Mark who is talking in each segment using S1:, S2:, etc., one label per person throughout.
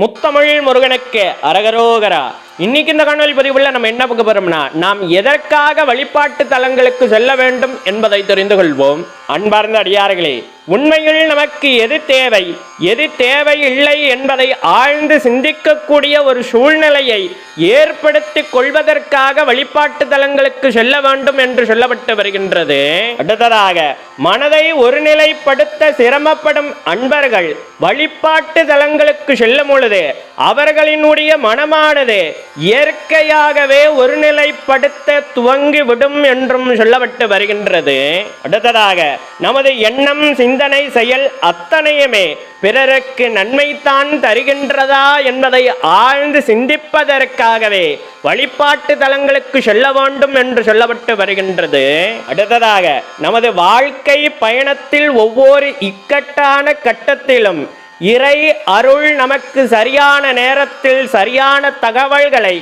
S1: முத்தமிழ் முருகனுக்கு அரகரோகரா. இன்னைக்கு இந்த காணொலி பதிவுள்ள நம்ம என்ன பார்க்க போறோம்னா நாம் எதற்காக வழிபாட்டு தலங்களுக்கு செல்ல வேண்டும் என்பதை தெரிந்து கொள்வோம். அன்பார்ந்த அடியார்களே உண்மையில் நமக்கு எது தேவை? எது தேவை இல்லை என்பதை ஆழ்ந்து சிந்திக்கக்கூடிய ஒரு சூழ்நிலையை ஏற்படுத்தி கொள்வதற்காக வழிபாட்டு தலங்களுக்கு செல்ல வேண்டும் என்று சொல்லப்பட்டு வருகின்றது. அடுத்ததாக மனதை ஒருநிலைப்படுத்த சிரமப்படும் அன்பர்கள் வழிபாட்டு தலங்களுக்கு செல்லும் பொழுது அவர்களினுடைய மனமானது இயற்கையாகவே ஒருநிலைப்படுத்த துவங்கி விடும் என்றும் சொல்லப்பட்டு வருகின்றது. அடுத்ததாக நமது எண்ணம் சிந்தனை செயல் அத்தனையுமே பிறருக்கு நன்மைத்தான் தருகின்றதா என்பதை ஆழ்ந்து சிந்திப்பதற்காகவே வழிபாட்டு தலங்களுக்கு செல்ல வேண்டும் என்று சொல்லப்பட்டு வருகின்றது. அடுத்ததாக நமது வாழ்க்கை பயணத்தில் ஒவ்வொரு இக்கட்டான கட்டத்திலும் இறை அருள் நமக்கு சரியான நேரத்தில் சரியான தகவல்களை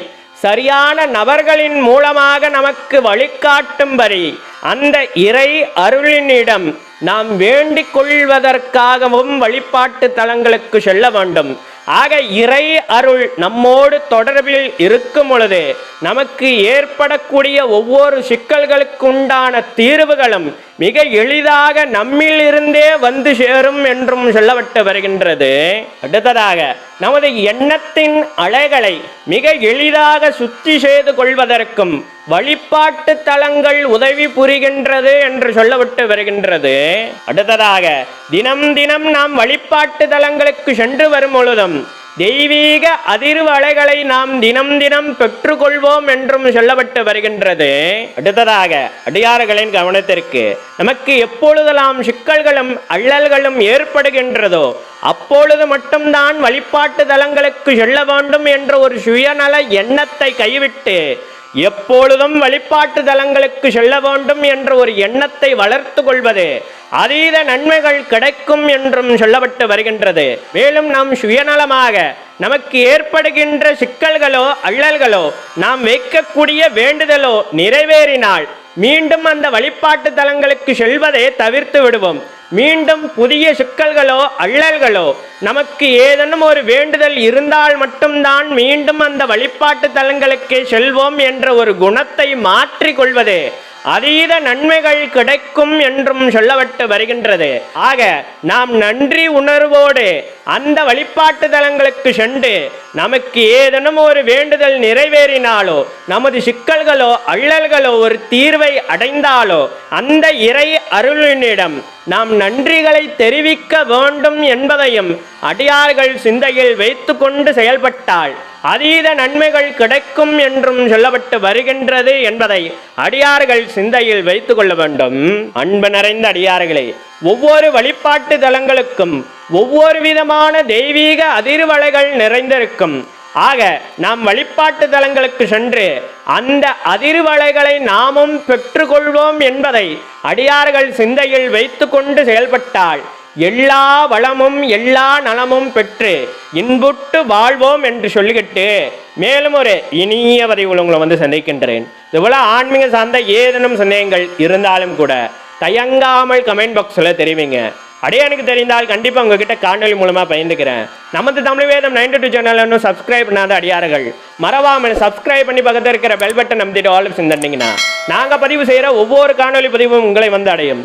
S1: சரியான நபர்களின் மூலமாக நமக்கு வழிகாட்டும்படி அந்த இறை அருளினிடம் நாம் வேண்டிக் கொள்வதற்காகவும் வழிபாட்டு தலங்களுக்கு செல்ல வேண்டும். ஆக இறை அருள் நம்மோடு தொடர்பில் இருக்கும் பொழுது நமக்கு ஏற்படக்கூடிய ஒவ்வொரு சிக்கல்களுக்கு உண்டான தீர்வுகளும் மிக எளிதாக நம்மில் இருந்தே வந்து சேரும் என்றும் சொல்லப்பட்டு வருகின்றது. அடுத்ததாக நமது எண்ணத்தின் அலைகளை மிக எளிதாக சுத்தி செய்து கொள்வதற்கும் வழிபாட்டு தலங்கள் உதவி புரிகின்றது என்று சொல்லப்பட்டு வருகின்றது. அடுத்ததாக தினம் தினம் நாம் வழிபாட்டு தலங்களுக்கு சென்று வரும் பொழுதும் தெய்வீக அதிர்வு அலைகளை நாம் தினம் தினம் பெற்றுக்கொள்வோம் என்றும் சொல்லப்பட்டு வருகின்றது. அடுத்ததாக அடியார்களின் கவனத்திற்கு நமக்கு எப்பொழுதெல்லாம் சிக்கல்களும் அள்ளல்களும் ஏற்படுகின்றதோ அப்பொழுது மட்டும்தான் வழிபாட்டு தலங்களுக்கு செல்ல வேண்டும் என்ற ஒரு சுயநல எண்ணத்தை கைவிட்டு எப்பொழுதும் வழிபாட்டு தலங்களுக்கு செல்ல வேண்டும் என்ற ஒரு எண்ணத்தை வளர்த்து கொள்வது அதீத நன்மைகள் கிடைக்கும் என்றும் சொல்லப்பட்டு வருகின்றது. மேலும் நாம் சுயநலமாக நமக்கு ஏற்படுகின்ற சிக்கல்களோ அள்ளல்களோ நாம் வைக்கக்கூடிய வேண்டுதலோ நிறைவேறினால் மீண்டும் அந்த வழிபாட்டு தலங்களுக்கு செல்வதை தவிர்த்து விடுவோம். மீண்டும் புதிய சிக்கல்களோ அள்ளல்களோ நமக்கு ஏதேனும் ஒரு வேண்டுதல் இருந்தால் மட்டும்தான் மீண்டும் அந்த வழிபாட்டு தலங்களுக்கு செல்வோம் என்ற ஒரு குணத்தை மாற்றிக் கொள்வது அதீத நன்மைகள் கிடைக்கும் என்றும் சொல்லப்பட்டு வருகின்றது. ஆக நாம் நன்றி உணர்வோடு அந்த வழிபாட்டு தலங்களுக்கு சென்று நமக்கு ஏதேனும் ஒரு வேண்டுதல் நிறைவேறினாலோ நமது சிக்கல்களோ அள்ளல்களோ ஒரு தீர்வை அடைந்தாலோ அந்த இறை அருளினிடம் நாம் நன்றிகளை தெரிவிக்க வேண்டும் என்பதையும் அடியார்கள் சிந்தையில் வைத்துக்கொண்டு செயல்பட்டால் அதீத நன்மைகள் கிடைக்கும் என்றும் சொல்லப்பட்டு வருகின்றது என்பதை அடியார்கள் சிந்தையில் வைத்துக் கொள்ள வேண்டும். அன்பு நிறைந்த அடியார்களே ஒவ்வொரு வழிபாட்டு தலங்களுக்கும் ஒவ்வொரு விதமான தெய்வீக அதிர்வலைகள் நிறைந்திருக்கும். ஆக நாம் வழிபாட்டு தலங்களுக்கு சென்று அந்த அதிர்வலைகளை நாமும் பெற்றுக்கொள்வோம் என்பதை அடியார்கள் சிந்தையில் வைத்துக்கொண்டு செயல்பட்டால் எல்லா வளமும் எல்லா நலமும் பெற்று. இன்புட்டு வாழ்வோம் என்று சொல்லிக்கிட்டு மேலும் ஒரு இனிய பதிவு உங்களை வந்து சந்திக்கின்றேன். இதுபோல் ஆன்மீக சார்ந்த ஏதேனும் சந்தேகங்கள் இருந்தாலும் கூட தயங்காமல் கமெண்ட் பாக்ஸில் தெரிவிங்க. அடைய எனக்கு தெரிந்தால் கண்டிப்பாக உங்ககிட்ட காணொலி மூலமாக பயந்துக்கிறேன் நமது Tamil Vedam ninety two channel இன்னும் சப்ஸ்கிரைப் பண்ணாத அடியார்கள் மறவாமல் சப்ஸ்கிரைப் பண்ணி பக்கத்தில் இருக்கிற பெல் பட்டன் நம்பிட்டு ஆல் செஞ்சிட்டிங்கன்னா நாங்கள் பதிவு செய்கிற ஒவ்வொரு காணொலி பதிவும் உங்களை வந்து அடையும்.